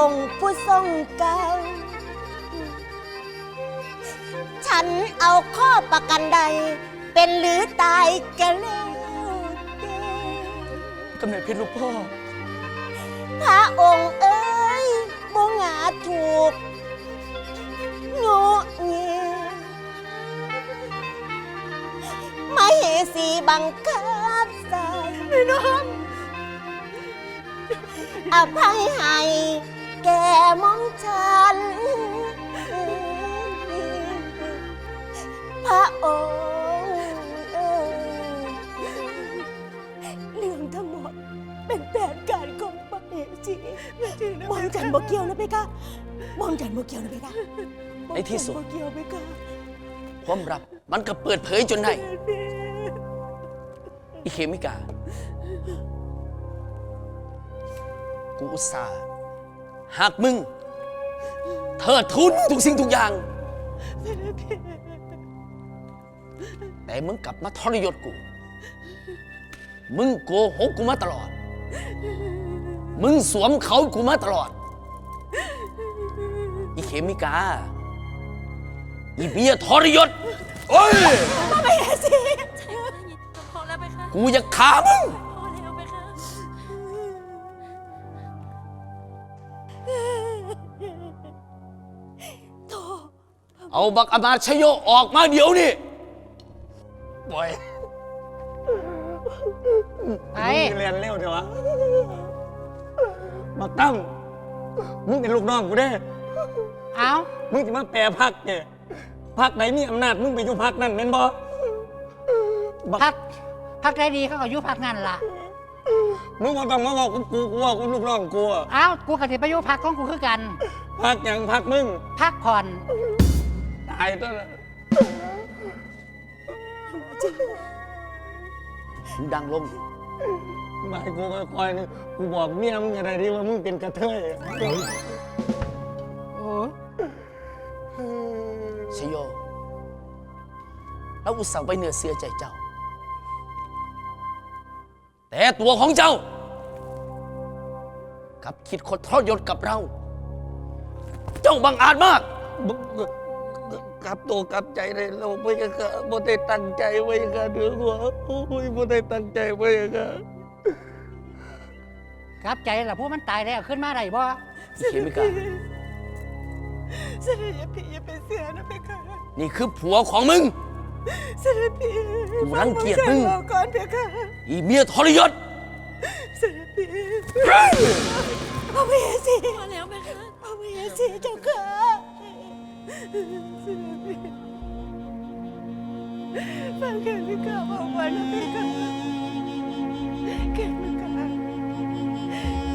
องค์ผู้ทรงเก่าฉันเอาข้อประกันใด เป็นหรือตายกันแล้วแต่กำเนิดเพชรลูกพ่อ พระองค์เอ้ยบ่งอาจถูกโง่เงียมาเหสีบังคับใส่น้องอภัยให้ แก่มองฉัน พระองค์เอ้ยเรื่องทั้งหมดเป็นแผนการของพระเอกจีมองจันบ่เกี่ยวนะเพคะมองจันบ่เกี่ยวนะเพคะในที่สุดมองจันบ่เกี่ยวเพคะความลับมันก็เปิดเผยจนได้อีเคมิกา กูอุตส่าห์ หากมึงเทิดทุนทุกสิ่งทุกอย่าง แต่มึงกลับมาทรยศกู มึงโกหกกูมาตลอด มึงสวมเขากูมาตลอด อีเคมิกา อีเบียทรยศโอ้ยไม่สิพอแล้วไปค่ะกูจะฆ่ามึง เอาบักอมาตย์ชโยออกมาเดี๋ยวนี้ปล่อยไปมึงเรียนเร็วเถอะวะบักตั้มมึงเป็นลูกน้องกูได้เอามึงจะมาแปรพักเนี่ยพักไหนมีอำนาจมึงไปอยู่พักนั่นแม่นบ่บักพักพักได้ดีเขาก็อยุพักนั่นล่ะมึงบ่ต้องมาบอกกับกูกูบอกกับลูกน้องกูอะเอากูกับสิไปอยุพักของกูคือกัน พักอย่างพักมึง พักผ่อนตายตัวละมึงดังลงบายกูคอยๆนี่กูบอกเมียมึงอะไรดีว่ามึงเป็นกระเทยอะโอ้ชโยเราอุตส่าห์ไปเหนือเสือใจเจ้า แต่ตัวของเจ้ากลับคิดคดทรยศกับเรา เจ้าบังอาจมากบึ กกลับตัวกลับใจเลยเราไม่กะบ่ได้ตั้งใจไว้กะเดือหัวโอ้ยบ่ได้ตั้งใจไว้กะกลับใจล่ะพวกมันตายแล้วขึ้นมาได้บ่อีเคมิกาเสด็จพี่อย่าเป็นเสือนะเพคะนี่คือผัวของมึงเสด็จพี่กูรังเกียจมึงฟัฉันก่อนเพคะอีเมียทรยศเสด็จพี่พระเวสีพอแล้วไปค่ะพระเวสีเจ้าค่ะ เสด็จพี่ฟังแค่พิกาบอกไว้นะเพคะแค่พิกา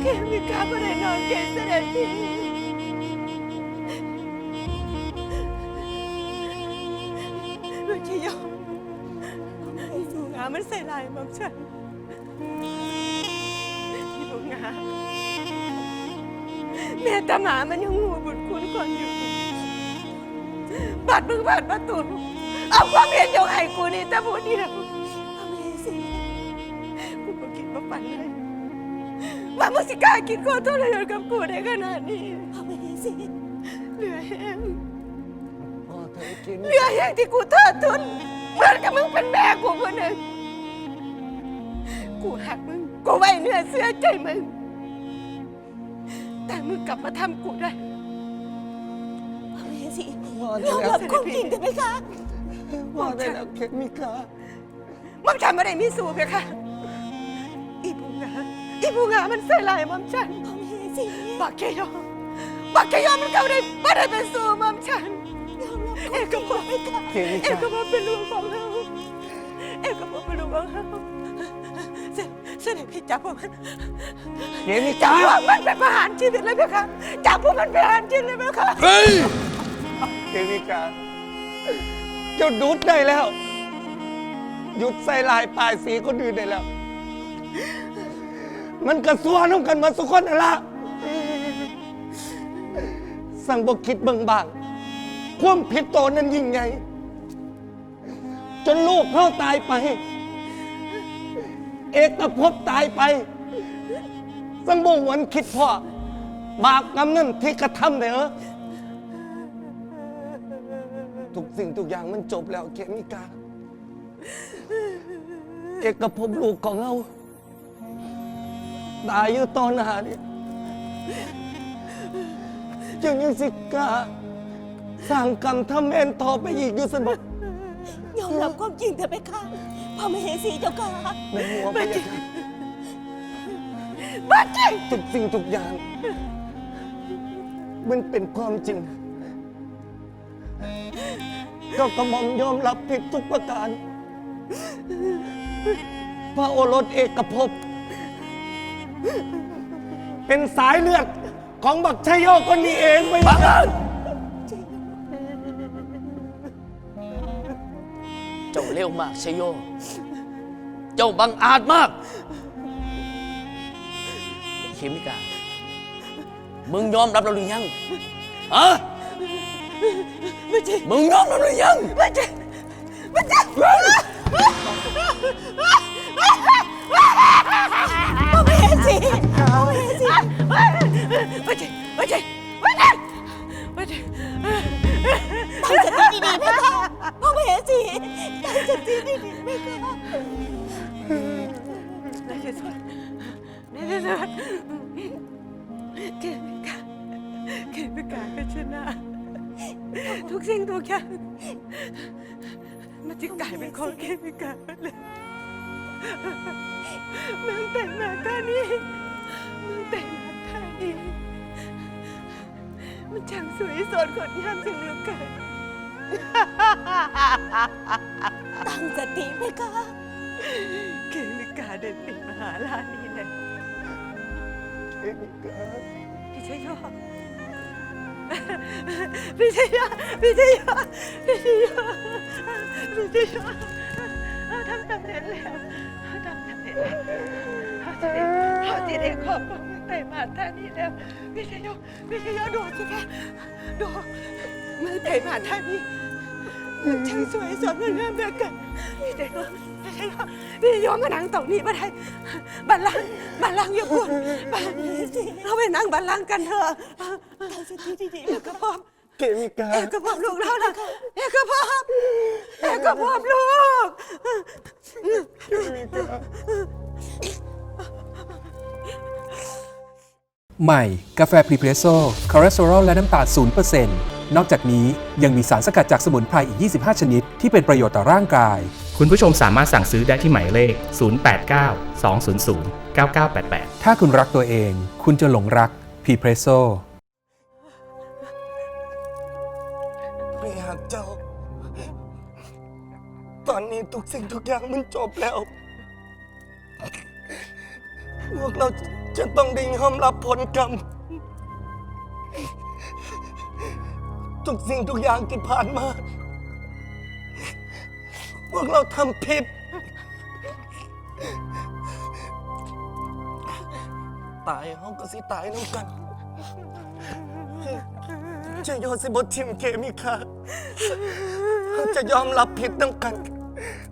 แค่พิกาไม่ได้นอนเกศเสด็จพี่ลูกชายมไอ้สูงามันใส่ลายมังฉันที่บุงาแม่ตาหมามันยังหูบุญคุณก่อนอยู่ บาดมึงบาดประตูเอาความเห็นยกให้กูนี่แต่ผู้เดียวทำไมสิกูก็คิดมาปั่นเลยว่ามึงสิกล้ากินข้อโทษอะไรกับกูได้ขนาดนี้ทำไมสิเหลือแห้งพ่อเธอกินเหลือแห้งที่กูเทิดทุนเหมือนกับมึงเป็นแม่กูคนหนึ่งกูหักมึง กูไว้เนื้อเสื้อใจมึง แต่มึงกลับมาทำกูได้ทำไม สิพ่อเราได้แบแล้วบความจริงกันไหมคะพ่อได้แล้วเคมิกามัมฉันไม่ได้มีสูบเลยค่ะอีบูงาอีบูงามันใส่ลายมัมฉันพ่อแม่สิบักเกยอมบักเกยอมมันเข้าได้ไม่ได้เป็นสูมัมฉันเอกก็บอกไม่ค่ะเคมิเอกาก็บอกเป็นลูกของเราเอกก็บอกเป็นลูกของเราเสร็จเสร็จพี่จับพวกมันเคมิจับกาพวกมันเป็นประหารชีวิตเลยไหมคะจับพวกมันเป็นประหารชีวิตเลยไหมคะเฮ้ย เคมิกาเจ้าดูดได้แล้ว หยุดใส่ลายปลายสีคนอื่นได้แล้ว มันกระซัวน้ำกันมาสุกคนนั่นละสั่งบกคิดเบิ่งบางความผิดโตนั้นยิ่งใหญ่จนลูกเข้าตายไป เอกตภพตายไป สังบงหวนคิดพ่อบาปกรรมนั่นที่กระทำเลยเหรอ ทุกสิ่งทุกอย่างมันจบแล้วเคมิกา เอกภพลูกของเราตายอยู่ตอนหน้านี่จึงยังสิกล้าสร้างกรรมทำเอ็นต่อไปอีกอยู่สนบยอมรับความจริงเถอะไปค่ะพระมเหสีเจ้าค่ะในหัวพระยาค่ะบ้าจริงทุกสิ่งทุกอย่าง มันเป็นความจริง ก็กระหม่อมยอมรับผิดทุกประการ พระโอรสเอกภพ เป็นสายเลือดของบักชัยโยคนนี้เองไม่บังเอิญเจ้าเร็วมากชโย เจ้าบังอาจมากเคมิกา มึงยอมรับเราหรือยังอมรับหรือยังไม่จริงไม่จริงพระ มเหสีพระมเหสีไม่จริงไม่จริงไม่จริงไม่จริงตั้งสติดีๆไหมคะพระมเห ที่สุดในที่สุดเกมิกาเกมิกาก็ชนะทุกสิ่งทุกอย่างมันจะกลายเป็นของเคมิกาเลยเมืองแต่งมาท่านี้เมืองแต่งมาท่านี้มันช่างสวยสดงดงามจังเหลือเกินตั้งสติไหมคะเคมิกาเดินปิดมหาลานีเลยพี่ชัยยอด พี่ชยาพี่ชยาพี่ชยาพี่ชยาเขาทำสำเร็จแล้วเขาทำสำเร็จแล้วเขาจะได้เขาจะได้ขอบคุณแต่มาท่านี้แล้วพี่ชยาพี่ชยาดูสิคะดูมือไต่มาท่านี้ มันช่างสวยสดงดงามเหลือเกินพี่ชายาพี่ชายาพี่ชายามานั่งตรงนี้มาได้บัลลังก์บัลลังก์อย่าพูดบัลลังก์เราไปนั่งบัลลังกันเถอะดีๆแล้วก็พอมเคมิกา เอกภพลูกเรานะเอกภพเอกภพลูกใหม่ กาแฟพรีเพรสโซ่คอเลสเตอรอลและน้ำตาล0%น อกจากนี้ยังมีสารสกัดจากสมุนไพรอีก 25 ชนิด ที่เป็นประโยชน์ต่อร่างกาย คุณผู้ชมสามารถสั่งซื้อได้ที่หมายเลข 089 200 9988 ถ้าคุณรักตัวเอง คุณจะหลงรักพรีเพรสโซ่พี่หักเจ้า ตอนนี้ทุกสิ่งทุกอย่างมันจบแล้ว พวกเราจะต้องได้ยอมรับผลกรรม ทุกสิ่งทุกอย่างที่ผ่านมา พวกเราทำผิด ตายเขาก็สิตายน้ำกันจะโยนสิบทิมเคมิคาเขาจะยอมรับผิดน้ำกัน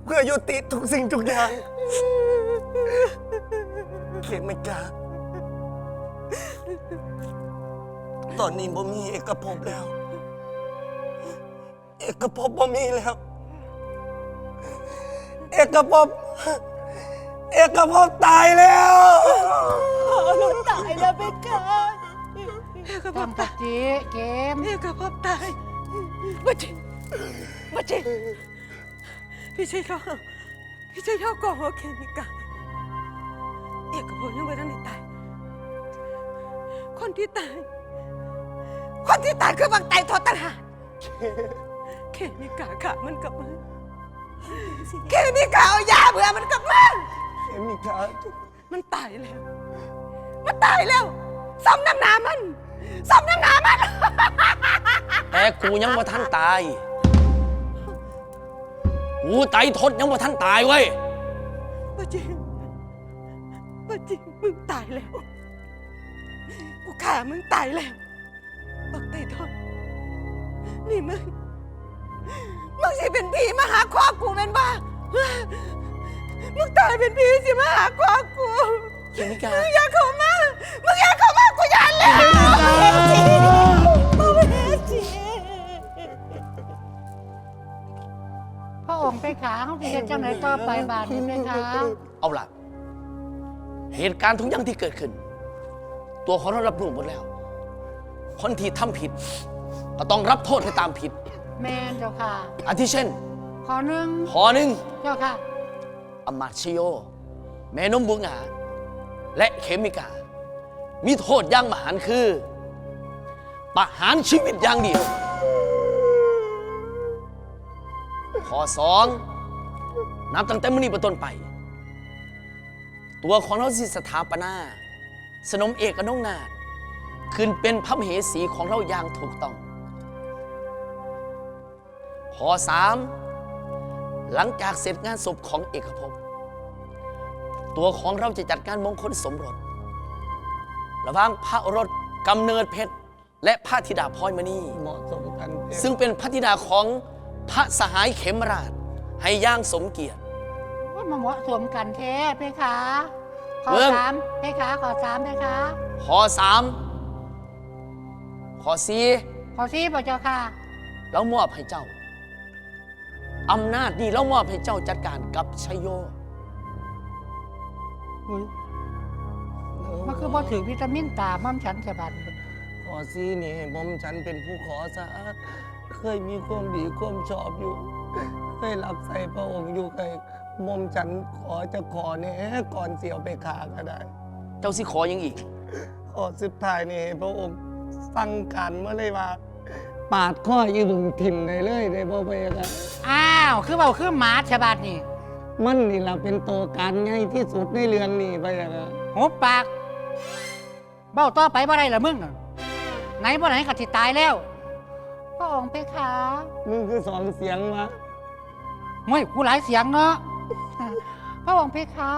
เพื่อยุติทุกสิ่งทุกอย่าง เคมิกาตอนนี้บ่มีเอกภพแล้ว เอกภพบ่มีแล้ว เอกภพเอกภพตายแล้วลูกตายแล้วเบกค่ะเอกภพตั้งสตายติเกมเอกภพตายมาจริงมาจริงพี่ชัยยอพี่ชัยยอโกหกเคมิกาเอกภพยังไม่ทันได้ตาย คนที่ตาย คนที่ตายคือบางไตทอดต่างหา กเคมิกาขามันกับมือเคมิกาเอายาเบื่อมันกับมือเคมิกามันตายแล้ว มันตายแล้วซ้ำน้ำหนามันซ้ำน้ำหนามัน แต่กูยังบ่ทันตาย กูไตทศยังบ่ทันตายเว้ยป้าจริงป้าจริงมึงตายแล้ว กูฆ่ามึงตายแล้ว บักไตทนนี่มึง มึงสิเป็นผีมาหาครอบกูเป็นบ้ามึงตายเป็นผีสิมาหาครอบกูเขมิกา มึงอยากเข้ามา มึงอยากเข้ามากูยานแล้วพ่อแม่จีพ่อองค์ไปขาเขาเห็นจังไหนต่อไปบาทนี้ไหมคะเอาล่ะ เหตุการณ์ทุกอย่างที่เกิดขึ้น ตัวเขารับรู้หมดแล้ว คนที่ทำผิด ก็ต้องรับโทษให้ตามผิด แม่นเจ้าค่ะอาทิเช่น ขอหนึ่งขอหนึ่งเจ้าค่ะอำมาตย์ชโย แม่นมบุงหา และเขมิกา มีโทษอย่างมหันต์คือ ประหารชีวิตอย่างเดียว ข้อสองนับตั้งแต่มื้อนี้เป็นต้นไป ตัวของเราสิสถาปนา สนมเอกอนงนาถขึ้นเป็นพระมเหสีของเราอย่างถูกต้อง ข้อสามหลังจากเสร็จงานศพของเอกภพตัวของเราจะจัดการมงคลสมรสระหว่างพระโอรสกำเนิดเพชร และพระธิดาพลอยมณีเหมาะสมกันเพคะซึ่งเป็นพระธิดาของพระสหายเขมราช ให้ย่างสมเกียรติ ว่ามาเหมาะสมกันแท้เพคะขอเบิ่ง สามเพคะขอสามเพคะข้อสามข้อสี่ขอสี่บ่เจ้าค่ะเรามอบให้เจ้า อำนาจนี้เรามอบให้เจ้าจัดการกับชัยโยอุ๊ยมันคือบ่ถือวิตามินตาม่อมฉันฉบับขอซีนี่ให้หมอมฉันเป็นผู้ขอซะเคยมีความดีความชอบอยู่ เคยรับใส่พระองค์อยู่เคยหมอมฉันขอจะขอเนี่ยก่อนเสียวไปขาก็ได้ เจ้าสิขอยังอีก ขอสุดท้ายนี่ให้พระองค์สั่งการเมื่อเลยว่า ปาดข้อยืมึงทิมได้เลยได้บ่ไปกันอ้าว คือเบาคือหมาฉบับนี่มันนี่ล่ะเป็นตัวการใหญ่ที่สุดในเรื่องนี้ไปยังไงหุบปาก เบ้าต่อไปบ่ได้ละมึงน่ะไหนบ่ไหนก็สิตายแล้วพระองค์เพคะมึงคือสองเสียงวะโอ้ยกูหลายเสียงเนาะพระองค์เพคะ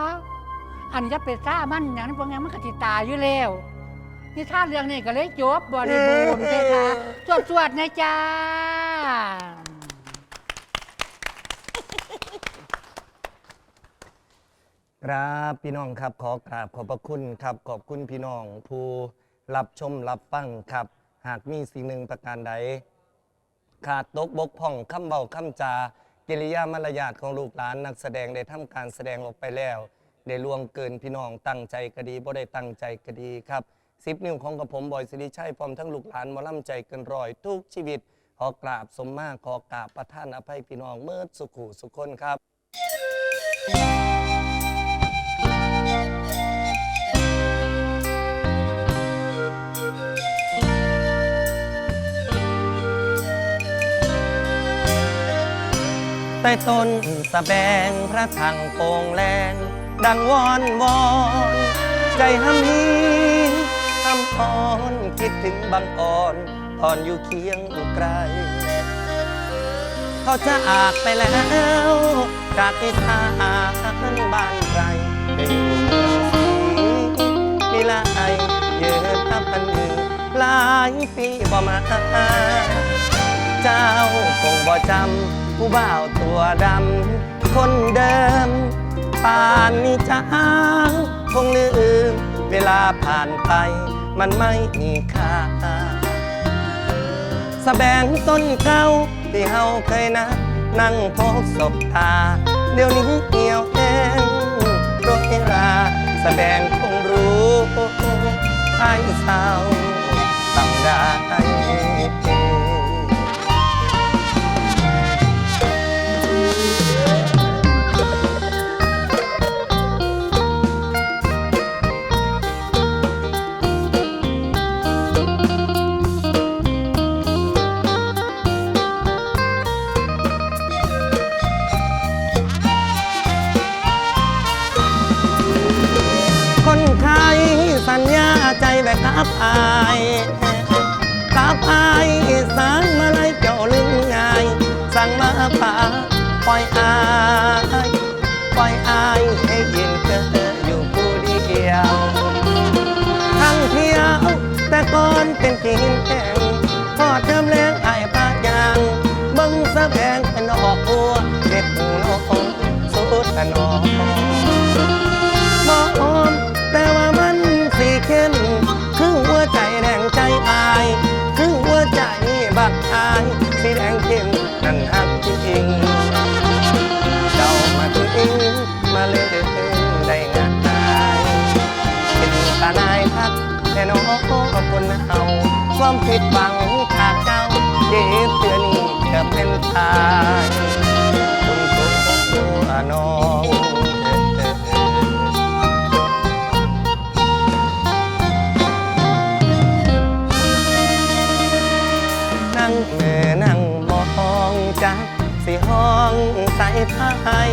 อันจะเป็นซ่ามันอย่างนั้นพวกนี้มันก็สิตายอยู่แล้ว นี่ท่าเรื่องนี้ก็เลยจบบริบูรณ์เพคะสวดสวดๆนะจ้า ครับพี่น้องครับขอกราบขอบพระคุณครับ ขอบคุณพี่น้องผู้รับชมรับฟังครับ หากมีสิ่งหนึ่งประการใด ขาดตกบกพร่องคำเบาคำจากิริยามารยาทของลูกหลานนักแสดงได้ทำการแสดงออกไปแล้ว ได้ล่วงเกินพี่น้องตั้งใจก็ดีบ่ได้ตั้งใจก็ดีครับ สิบนิ้วของกระผมบอยสิริชัยพร้อมทั้งลูกหลานมอล่ำใจเกินรอย ทุกชีวิต ขอกราบสมมาขอกราบประท่านอภัยพี่น้องเมื่อสุขุสุขคนครับใต้ต้นสะแบงพระถังโปงแลงดังวอนวอน ใจห้ำฮีำอ่อนคิดถึงบางอ่อนตอนอยู่เคียงไกล เขาจะอากไปแล้วจากที่ทางบ้านใครไปอยู่เมืองศรีมีลายเยืนทับพันหนึ่งหลายปีบ่มา เจ้าคงบ่จำผู้บ่าวตัวดำ คนเดิม ป่านนี้จ้าคงลืมเวลาผ่านไป มันไม่มีค่าสะแบงต้นเก่าที่เฮาเคยนะนั่งพกศบตา เดี๋ยวนี้เหี่ยวแห้งโรคราสดงคงรู้ไอ้สาวต่างได้ แต่น้องคนเอาความผิดหวังขาดเจ้าเจ็บเตือนี้จะเป็นตายคุณตัวน้องนั่งเมื่อนั่งมองจักสิห้องใส่ไทย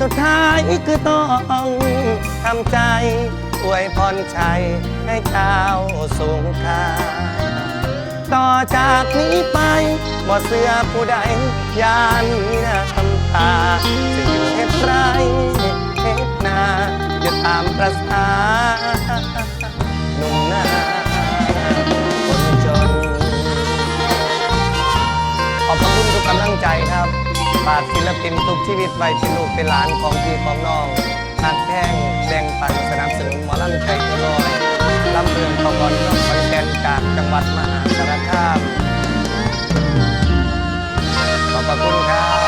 สุดท้ายคือต้องทำใจ วยพรชัยให้เจ้าสูงค่าต่อจากนี้ไปบ่เสื้อผู้ใดยานมีน้าคำตาจะอยู่เฮ็ดไรเฮ็ดนาอยู่ตามประสาหนุ่มนาคนจน ขอบพระคุณทุกกำลังใจครับฝากศิลปินทุกชีวิตไว้เป็นลูกเป็นหลานของพี่ของน้อง หักแห้งแบ่งปันสนับสนุนหมอลำใจเกินร้อยลำเรืองขบวนน้องคอนแกนจากจังหวัดมหาสารคามขอบพระคุณครับ